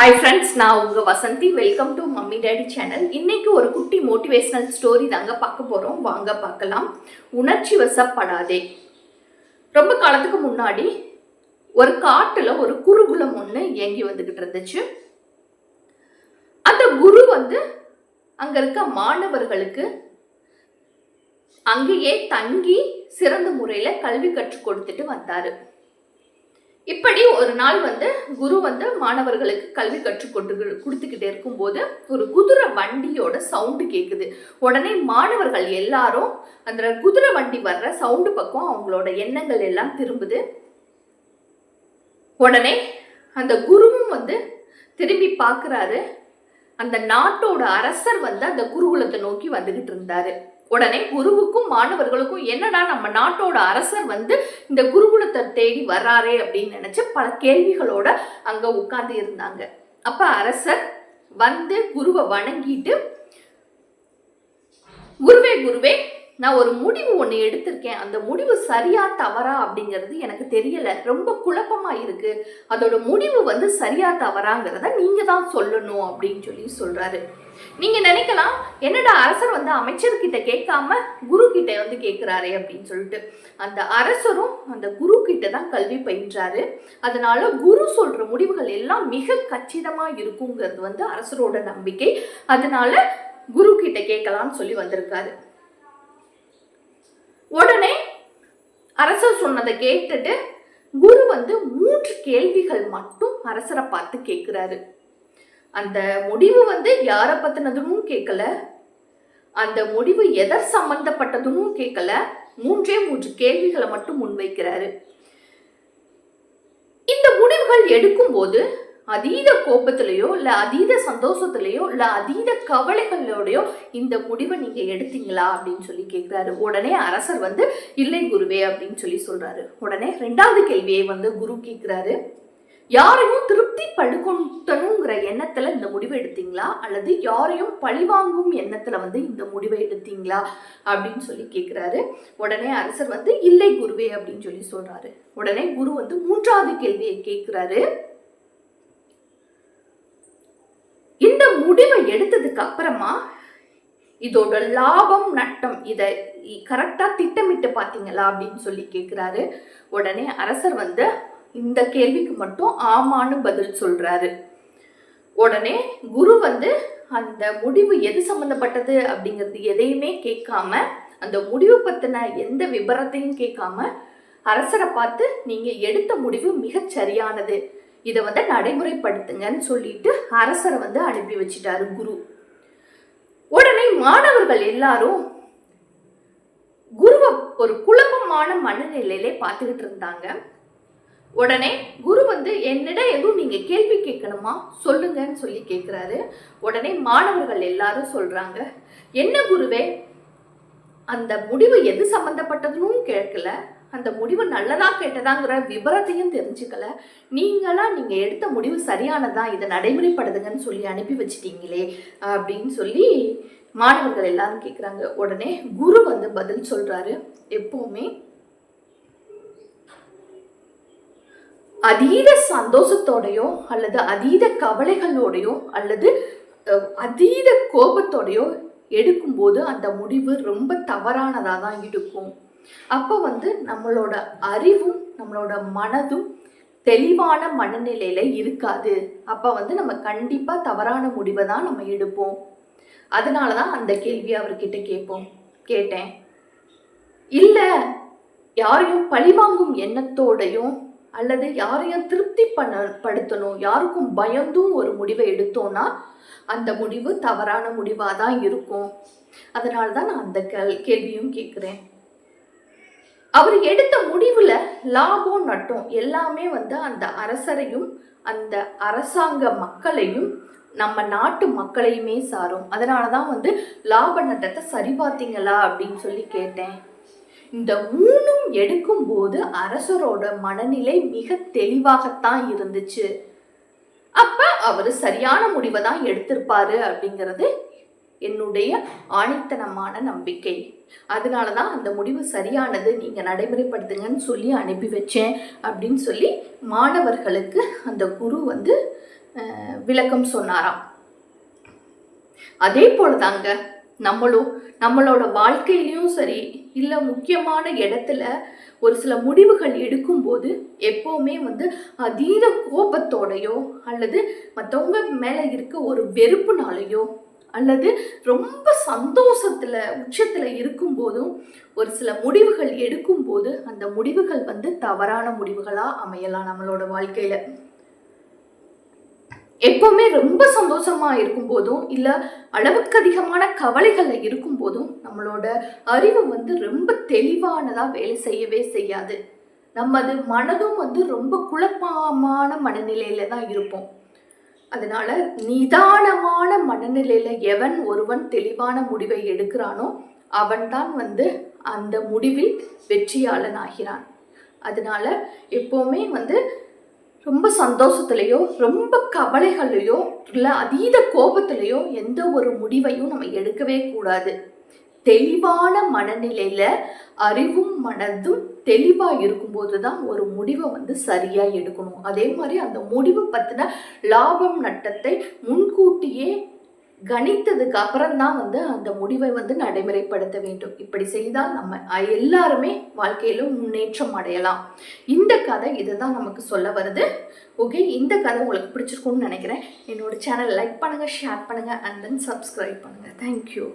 Hi friends நான் உங்கள் Vasanthi. Welcome to mummy daddy channel இன்னைக்கு ஒரு குட்டி மோட்டிவேஷனல் ஸ்டோரி தாங்க பார்க்க போகிறோம் வாங்க பார்க்கலாம். உணர்ச்சி வசப்படாதே. ரொம்ப காலத்துக்கு முன்னாடி ஒரு காட்டில் ஒரு குருகுலம் ஒன்று இயங்கி வந்துக்கிட்டு இருந்துச்சு. அந்த குரு வந்து அங்கே இருக்க மாணவர்களுக்கு அங்கேயே தங்கி சிறந்த முறையில் கல்வி கற்றுக் கொடுத்துட்டு வந்தாரு. இப்படி ஒரு நாள் வந்து குரு வந்து மாணவர்களுக்கு கல்வி கற்றுக் கொண்டு கொடுத்துக்கிட்டே இருக்கும்போது ஒரு குதிரை வண்டியோட சவுண்டு கேட்குது உடனே மாணவர்கள் எல்லாரும் அந்த குதிரை வண்டி வர்ற சவுண்டு பக்கம் அவங்களோட எண்ணங்கள் எல்லாம் திரும்புது. உடனே அந்த குருவும் வந்து திரும்பி பார்க்குறாரு. அந்த நாட்டோட அரசர் வந்து அந்த குருகுலத்தை நோக்கி வந்துகிட்டு இருந்தாரு. உடனே குருவுக்கும் மாணவர்களுக்கும் என்னடா நம்ம நாட்டோட அரசர் வந்து இந்த குருகுலத்தை தேடி வர்றாரே அப்படின்னு நினைச்சு பல கேள்விகளோட அங்க உட்கார்ந்து இருந்தாங்க. அப்ப அரசர் வந்து குருவை வணங்கிட்டு குருவே குருவே நான் ஒரு முடிவு ஒன்று எடுத்திருக்கேன். அந்த முடிவு சரியா தவறா? அப்படிங்கிறது எனக்கு தெரியல. ரொம்ப குழப்பமா இருக்கு. அதோட முடிவு வந்து சரியா தவறாங்கிறத நீங்க தான் சொல்லணும் அப்படின்னு சொல்லி சொல்றாரு. நீங்க நினைக்கலாம் என்னடா அரசர் வந்து அமைச்சர் கிட்ட கேட்காம குரு கிட்ட வந்து கேட்கிறாரே அப்படின்னு சொல்லிட்டு. அந்த அரசரும் அந்த குரு கிட்ட தான் கல்வி பயின்றாரு. அதனால குரு சொல்ற முடிவுகள் எல்லாம் மிக கச்சிதமா இருக்குங்கிறது வந்து அரசரோட நம்பிக்கை. அதனால குரு கிட்ட கேட்கலாம்னு சொல்லி வந்திருக்காரு. உடனே அரசர் சொன்னதை கேட்டுட்டு குரு வந்து மூன்று கேள்விகள் மட்டும் அரசரை பார்த்து கேட்கிறாரு. அந்த முடிவு வந்து யாரை பத்தினதுன்னு கேட்கல. அந்த முடிவு எதர் சம்பந்தப்பட்டதுன்னு கேட்கல. மூன்றே மூன்று கேள்விகளை மட்டும் முன்வைக்கிறாரு. இந்த முடிவுகள் எடுக்கும்போது அதீத கோபத்திலேயோ இல்ல அதீத சந்தோஷத்திலேயோ இல்ல அதீத கவலைகளோடையோ இந்த முடிவை நீங்கள் எடுத்தீங்களா அப்படின்னு சொல்லி கேட்குறாரு. உடனே அரசர் வந்து இல்லை குருவே அப்படின்னு சொல்லி சொல்றாரு. உடனே ரெண்டாவது கேள்வியை வந்து குரு கேட்கிறாரு. யாரையும் திருப்தி படுக்கணுங்கிற எண்ணத்துல இந்த முடிவை எடுத்தீங்களா? அல்லது யாரையும் பழிவாங்கும் எண்ணத்துல வந்து இந்த முடிவை எடுத்தீங்களா? அப்படின்னு சொல்லி கேட்கிறாரு உடனே அரசர் வந்து இல்லை குருவே அப்படின்னு சொல்லி சொல்றாரு. உடனே குரு வந்து மூன்றாவது கேள்வியை கேட்கிறாரு இந்த முடிவை எடுத்ததுக்கு அப்புறமா இதோட லாபம் நட்டம் இதை கரெக்டா திட்டமிட்டு பார்த்தீங்களா? அப்படின்னு சொல்லி கேட்கிறாரு உடனே அரசர் வந்து இந்த கேள்விக்கு மட்டும் ஆமான்னு பதில் சொல்றாரு. உடனே குரு வந்து அந்த முடிவு எது சம்பந்தப்பட்டது அப்படிங்கிறது எதையுமே கேட்காம அந்த முடிவு பத்தின எந்த விபரத்தையும் கேட்காம அரசரை பார்த்து நீங்க எடுத்த முடிவு மிகச் சரியானது. இதை வந்து நடைமுறைப்படுத்துங்கன்னு சொல்லிட்டு அரசரை வந்து அனுப்பி வச்சிட்டாரு குரு. உடனே மாணவர்கள் எல்லாரும் குருவை ஒரு குழப்பமான மனநிலையிலே பார்த்துக்கிட்டு இருந்தாங்க. உடனே குரு வந்து என்னிடம் எதுவும் நீங்க கேள்வி கேட்கணுமா? சொல்லுங்கன்னு சொல்லி கேட்குறாரு. உடனே மாணவர்கள் எல்லாரும் சொல்றாங்க என்ன குருவே அந்த முடிவு எது சம்பந்தப்பட்டதுன்னு கேட்கல. அந்த முடிவு நல்லதா கேட்டதாங்கிற விபரத்தையும் தெரிஞ்சுக்கல. நீங்களா நீங்க எடுத்த முடிவு சரியானதா? இதை நடைமுறைப்படுதுங்கன்னு சொல்லி அனுப்பி வச்சிட்டீங்களே அப்படின்னு சொல்லி மாணவர்கள் எல்லாரும் கேட்குறாங்க. உடனே குரு வந்து பதில் சொல்றாரு. எப்பவுமே அதீத சந்தோஷத்தோடையோ அல்லது அதீத கவலைகளோடையோ அல்லது அதீத கோபத்தோடையோ எடுக்கும்போது அந்த முடிவு ரொம்ப தவறானதாக தான் இருக்கும். அப்போ வந்து நம்மளோட அறிவும் நம்மளோட மனதும் தெளிவான மனநிலையில் இருக்காது. அப்போ வந்து நம்ம கண்டிப்பாக தவறான முடிவை தான் நம்ம எடுப்போம். அதனால தான் அந்த கேள்வியை அவர்கிட்ட கேட்போம். கேட்டேன். இல்லை யாரையும் பழிவாங்கும் எண்ணத்தோடையும் அல்லது யாரையும் திருப்தி பண்ண படுத்தணும் யாருக்கும் பயந்தும் ஒரு முடிவை எடுத்தோம்னா அந்த முடிவு தவறான முடிவாக தான் இருக்கும். அதனால தான் நான் அந்த கேள் கேள்வியும் கேட்குறேன். அவர் எடுத்த முடிவில் லாபம் நட்டம் எல்லாமே வந்து அந்த அரசரையும் அந்த அரசாங்க மக்களையும் நம்ம நாட்டு மக்களையுமே சாரும். அதனால தான் வந்து லாப நட்டத்தை சரி பார்த்தீங்களா அப்படின்னு சொல்லி கேட்டேன். இந்த மூணும் எடுக்கும்போது அரசரோட மனநிலை மிக தெளிவாகத்தான் இருந்துச்சு. அப்ப அவர் சரியான முடிவை தான் எடுத்திருப்பாரு அப்படிங்கிறது என்னுடைய ஆணித்தனமான நம்பிக்கை. அதனால தான் அந்த முடிவு சரியானது நீங்கள் நடைமுறைப்படுத்துங்கன்னு சொல்லி அனுப்பி வச்சேன் அப்படின்னு சொல்லி மாணவர்களுக்கு அந்த குரு வந்து விளக்கம் சொன்னாராம். அதே போல தாங்க நம்மளும் நம்மளோட வாழ்க்கையிலையும் சரி இல்லை முக்கியமான இடத்துல ஒரு சில முடிவுகள் எடுக்கும்போது எப்போவுமே வந்து அதீத கோபத்தோடையோ அல்லது மற்றவங்க மேலே இருக்க ஒரு வெறுப்புனாலேயோ அல்லது ரொம்ப சந்தோஷத்தில் உச்சத்தில் இருக்கும்போதும் ஒரு சில முடிவுகள் எடுக்கும்போது அந்த முடிவுகள் வந்து தவறான முடிவுகளாக அமையலாம் நம்மளோட வாழ்க்கையில். எப்பவுமே ரொம்ப சந்தோஷமா இருக்கும்போதும் இல்லை அளவுக்கு அதிகமான கவலைகள்ல இருக்கும்போதும் நம்மளோட அறிவு வந்து ரொம்ப தெளிவானதா வேலை செய்யவே செய்யாது. நமது மனதும் வந்து ரொம்ப குழப்பமான மனநிலையில தான் இருப்போம். அதனால நிதானமான மனநிலையில எவன் ஒருவன் தெளிவான முடிவை எடுக்கிறானோ அவன்தான் வந்து அந்த முடிவில் வெற்றியாளன் ஆகிறான் அதனால எப்போவுமே வந்து ரொம்ப சந்தோஷத்துலேயோ ரொம்ப கவலைகள்லையோ இல்லை அதீத கோபத்துலேயோ எந்த ஒரு முடிவையும் நம்ம எடுக்கவே கூடாது. தெளிவான மனநிலையில் அறிவும் மனதும் தெளிவாக இருக்கும்போது தான் ஒரு முடிவை வந்து சரியாக எடுக்கணும். அதே மாதிரி அந்த முடிவு பற்றின லாபம் நட்டத்தை முன்கூட்டியே கணித்ததுக்கு அப்புறம் தான் வந்து அந்த முடிவை வந்து நடைமுறைப்படுத்த வேண்டும். இப்படி செய்தால் நம்ம எல்லாருமே வாழ்க்கையில முன்னேற்றம் அடையலாம். இந்த கதை இதை தான் நமக்கு சொல்ல வருது. ஓகே இந்த கதை உங்களுக்கு பிடிச்சிருக்கும்னு நினைக்கிறேன். என்னோட சேனல் லைக் பண்ணுங்கள் ஷேர் பண்ணுங்கள் அண்ட் தென் சப்ஸ்கிரைப் பண்ணுங்க. Thank you